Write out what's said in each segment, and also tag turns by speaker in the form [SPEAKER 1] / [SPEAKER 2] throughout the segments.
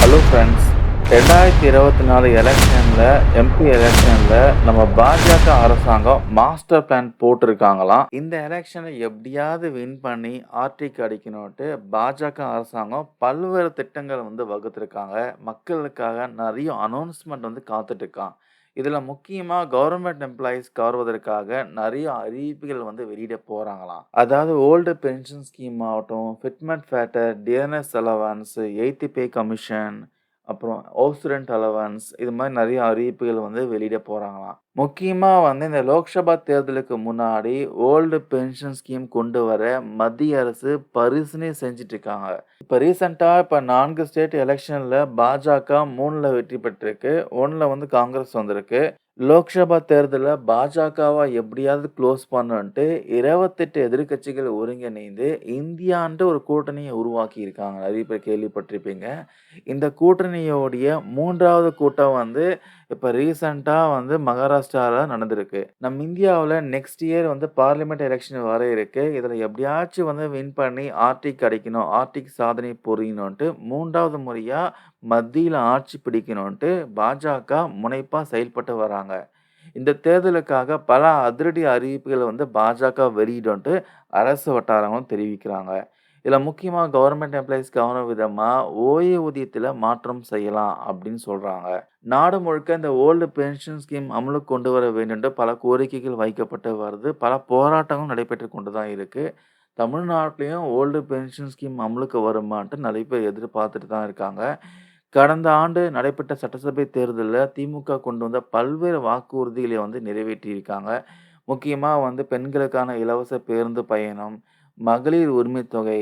[SPEAKER 1] Hello friends ரெண்டாயிரத்தி இருபத்தி நாலு எலெக்ஷனில் எம்பி எலெக்ஷனில் நம்ம பாஜக அரசாங்கம் மாஸ்டர் பிளான் போட்டிருக்காங்களாம். இந்த எலெக்ஷனை எப்படியாவது வின் பண்ணி ஆர்டிக்கு அடிக்கணும்ட்டு பாஜக அரசாங்கம் பல்வேறு திட்டங்களை வந்து வகுத்திருக்காங்க. மக்களுக்காக நிறைய அனௌன்ஸ்மெண்ட் வந்து காத்துட்ருக்கான். இதில் முக்கியமாக கவர்மெண்ட் எம்ப்ளாயீஸ் கவர்வதற்காக நிறைய அறிவிப்புகள் வந்து வெளியிட போகிறாங்களாம் அதாவது ஓல்டு பென்ஷன் ஸ்கீம் ஆகட்டும் fitment factor D N S allowance eighth pay commission அப்புறம் ஓசுரண்ட் அலவன்ஸ் இது மாதிரி நிறைய அறிவிப்புகள் வந்து வெளியிட போகிறாங்களாம் முக்கியமாக வந்து இந்த லோக்சபா தேர்தலுக்கு முன்னாடி ஓல்டு பென்ஷன் ஸ்கீம் கொண்டு வர மத்திய அரசு பரிசீலனை செஞ்சுட்டு இருக்காங்க. இப்போ ரீசெண்டாக இப்போ நான்கு ஸ்டேட் எலெக்ஷனில் பாஜக மூணில் வெற்றி பெற்றிருக்கு ஒன்றில் வந்து காங்கிரஸ் வந்திருக்கு. லோக்சபா தேர்தலில் பாஜகவை எப்படியாவது க்ளோஸ் பண்ணன்ட்டு இருபத்தெட்டு எதிர்க்கட்சிகள் ஒருங்கிணைந்து இந்தியான்ட்டு ஒரு கூட்டணியை உருவாக்கி இருக்காங்க. நிறைய பேர் கேள்விப்பட்டிருப்பீங்க. இந்த கூட்டணியோடைய மூன்றாவது கூட்டம் வந்து இப்போ ரீசண்டாக வந்து மகாராஷ்டிராவில் நடந்திருக்கு. நம்ம இந்தியாவில் நெக்ஸ்ட் இயர் வந்து பார்லிமெண்ட் எலெக்ஷன் வர இருக்கு. இதில் எப்படியாச்சும் வந்து வின் பண்ணி ஆர்டிக் கிடைக்கணும் ஆர்டிக் சாதனை புரியணும்ன்ட்டு மூன்றாவது முறையாக மத்தியில் ஆட்சி பிடிக்கணும்ன்ட்டு பாஜக முனைப்பாக செயல்பட்டு வராங்க. இந்த தேர்தலுக்காக பல அதிரடி அறிவிப்புகளை வந்து பாஜக வெளியிடும்ன்ட்டு அரசு வட்டாரங்களும் தெரிவிக்கிறாங்க. இதில் முக்கியமாக கவர்மெண்ட் எம்ப்ளாயீஸ் கவனம் விதமாக ஓய்வூதியத்தில் மாற்றம் செய்யலாம் அப்படின்னு சொல்கிறாங்க நாடு முழுக்க இந்த ஓல்டு பென்ஷன் ஸ்கீம் அமலுக்கு கொண்டு வர வேண்டும் பல கோரிக்கைகள் வைக்கப்பட்டு வருது. பல போராட்டங்களும் நடைபெற்று கொண்டு தான் இருக்குது தமிழ்நாட்டிலையும் ஓல்டு பென்ஷன் ஸ்கீம் அமலுக்கு வருமான்ட்டு நிறைய பேர் எதிர்பார்த்துட்டு தான் இருக்காங்க. கடந்த ஆண்டு நடைபெற்ற சட்டசபை தேர்தலில் திமுக கொண்டு வந்த பல்வேறு வாக்குறுதிகளை வந்து நிறைவேற்றியிருக்காங்க. முக்கியமாக வந்து பெண்களுக்கான இலவச பேருந்து பயணம் மகளிர் உரிமை தொகை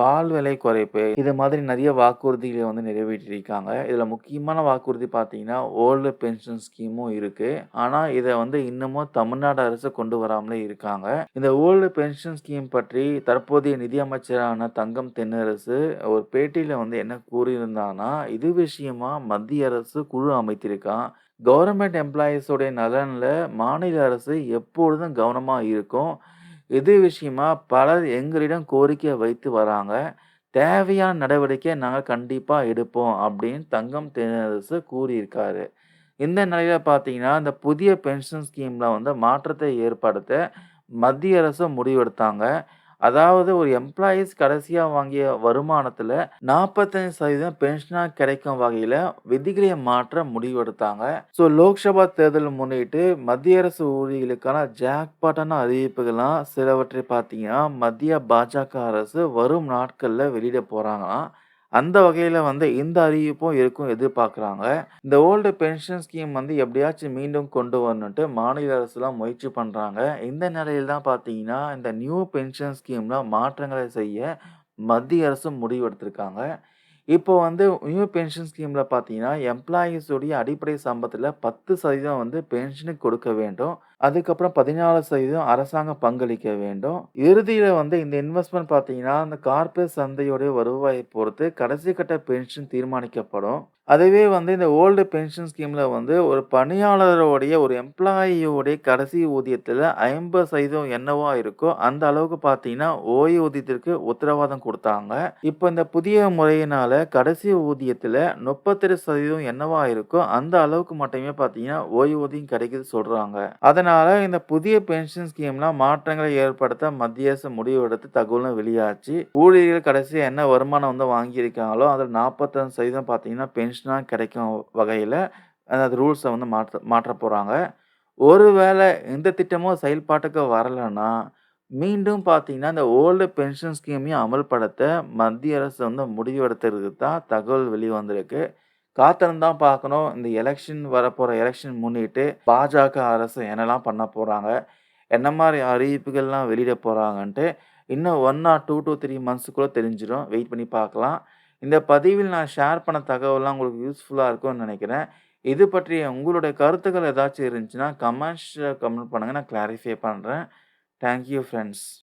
[SPEAKER 1] பால் விலை குறைப்பு இது மாதிரி நிறைய வாக்குறுதிகளை வந்து நிறைவேற்றியிருக்காங்க. இதில் முக்கியமான வாக்குறுதி பார்த்தீங்கன்னா ஓல்டு பென்ஷன் ஸ்கீமும் இருக்குது ஆனால் இதை வந்து இன்னமும் தமிழ்நாடு அரசு கொண்டு வராமலே இருக்காங்க. இந்த ஓல்டு பென்ஷன் ஸ்கீம் பற்றி தற்போதைய நிதியமைச்சரான தங்கம் தென்னரசு ஒரு பேட்டியில் வந்து என்ன கூறியிருந்தான்னா இது விஷயமா மத்திய அரசு குழு அமைத்திருக்கான். கவர்மெண்ட் எம்ப்ளாயீஸோடைய நலனில் மாநில அரசு எப்பொழுதும் கவனமாக இருக்கும். இது விஷயமா பலர் எங்களிடம் கோரிக்கை வைத்து வராங்க. தேவையான நடவடிக்கை நாங்கள் கண்டிப்பாக எடுப்போம் அப்படின்னு தங்கம் தென்னரசு கூறியிருக்காரு. இந்த நிலையில் பார்த்தீங்கன்னா இந்த புதிய பென்ஷன் ஸ்கீமில் வந்து மாற்றத்தை ஏற்படுத்த மத்திய அரசு முடிவெடுத்தாங்க. அதாவது ஒரு எம்ப்ளாயீஸ் கடைசியாக வாங்கிய வருமானத்தில் நாற்பத்தஞ்சு சதவீதம் பென்ஷனாக கிடைக்கும் வகையில் விதிகளை மாற்ற முடிவெடுத்தாங்க. ஸோ லோக்சபா தேர்தல் முன்னிட்டு மத்திய அரசு ஊழியர்களுக்கான ஜாக்பாட்டான அறிவிப்புகள்லாம் சிலவற்றை பார்த்தீங்கன்னா மத்திய பாஜக அரசு வரும் நாட்களில் வெளியிட போகிறாங்களாம் அந்த வகையில் வந்து இந்த அறிவிப்பும் இருக்கும் எதிர்பார்க்குறாங்க. இந்த ஓல்டு பென்ஷன் ஸ்கீம் வந்து எப்படியாச்சும் மீண்டும் கொண்டு வரணுன்ட்டு மாநில அரசுலாம் முயற்சி பண்ணுறாங்க இந்த நிலையில் தான் பார்த்தீங்கன்னா இந்த நியூ பென்ஷன் ஸ்கீமில் மாற்றங்களை செய்ய மத்திய அரசு முடிவெடுத்திருக்காங்க இப்போ வந்து நியூ பென்ஷன் ஸ்கீமில் பார்த்தீங்கன்னா எம்ப்ளாயீஸுடைய அடிப்படை சம்பளத்தில் பத்து சதவீதம் வந்து பென்ஷனுக்கு கொடுக்க வேண்டும். அதுக்கப்புறம் பதினாலு சதவீதம் அரசாங்கம் பங்களிக்க வேண்டும். இறுதியில் வந்து இந்த இன்வெஸ்ட்மெண்ட் பார்த்தீங்கன்னா அந்த கார்பரேட் சந்தையோடைய வருவாயை பொறுத்து கடைசி கட்ட பென்ஷன் தீர்மானிக்கப்படும். அதுவே வந்து இந்த ஓல்டு பென்ஷன் ஸ்கீமில் வந்து ஒரு பணியாளருடைய ஒரு எம்ப்ளாயியோடைய கடைசி ஊதியத்தில் ஐம்பது சதவீதம் என்னவா இருக்கோ அந்த அளவுக்கு பார்த்தீங்கன்னா ஓய்வூதியத்திற்கு உத்தரவாதம் கொடுத்தாங்க. இப்போ இந்த புதிய முறையினால கடைசி ஊதியத்தில் முப்பத்தெட்டு சதவீதம் என்னவா இருக்கோ அந்த அளவுக்கு மட்டுமே பார்த்தீங்கன்னா ஓய்வூதியம் கிடைக்குது சொல்கிறாங்க அதனால் இந்த புதிய பென்ஷன் ஸ்கீம்லாம் மாற்றங்களை ஏற்படுத்த மத்திய அரசு முடிவெடுத்து தகவலும் வெளியாச்சு. ஊழியர்கள் கடைசியாக என்ன வருமானம் வந்து வாங்கியிருக்காங்களோ அதில் நாற்பத்தஞ்சு சதவீதம் பார்த்தீங்கன்னா பென்ஷனாக கிடைக்கும் வகையில் அந்த ரூல்ஸை வந்து மாற்ற மாற்ற போகிறாங்க. ஒருவேளை இந்த திட்டமும் செயல்பாட்டுக்கு வரலைன்னா மீண்டும் பார்த்தீங்கன்னா இந்த ஓல்டு பென்ஷன் ஸ்கீமையும் அமல்படுத்த மத்திய அரசு வந்து முடிவு தான் தகவல் வெளியே காத்திருந்தான் காத்திருந்து தான் பார்க்கணும். இந்த எலெக்ஷன் வரப்போகிற எலெக்ஷன் முன்னிட்டு பாஜக அரசு என்னெல்லாம் பண்ண போகிறாங்க என்ன மாதிரி அறிவிப்புகள்லாம் வெளியிட போகிறாங்கன்ட்டு இன்னும் one or two two three மந்த்ஸுக்குள்ளே தெரிஞ்சிடும். வெயிட் பண்ணி பார்க்கலாம். இந்த பதிவில் நான் ஷேர் பண்ண தகவலாம் உங்களுக்கு யூஸ்ஃபுல்லாக இருக்கும்னு நினைக்கிறேன். இது பற்றிய உங்களுடைய கருத்துக்கள் ஏதாச்சும் இருந்துச்சுன்னா கமெண்ட்ஸில் கமெண்ட் பண்ணுங்கள் நான் கிளாரிஃபை பண்ணுறேன் தேங்க்யூ ஃப்ரெண்ட்ஸ்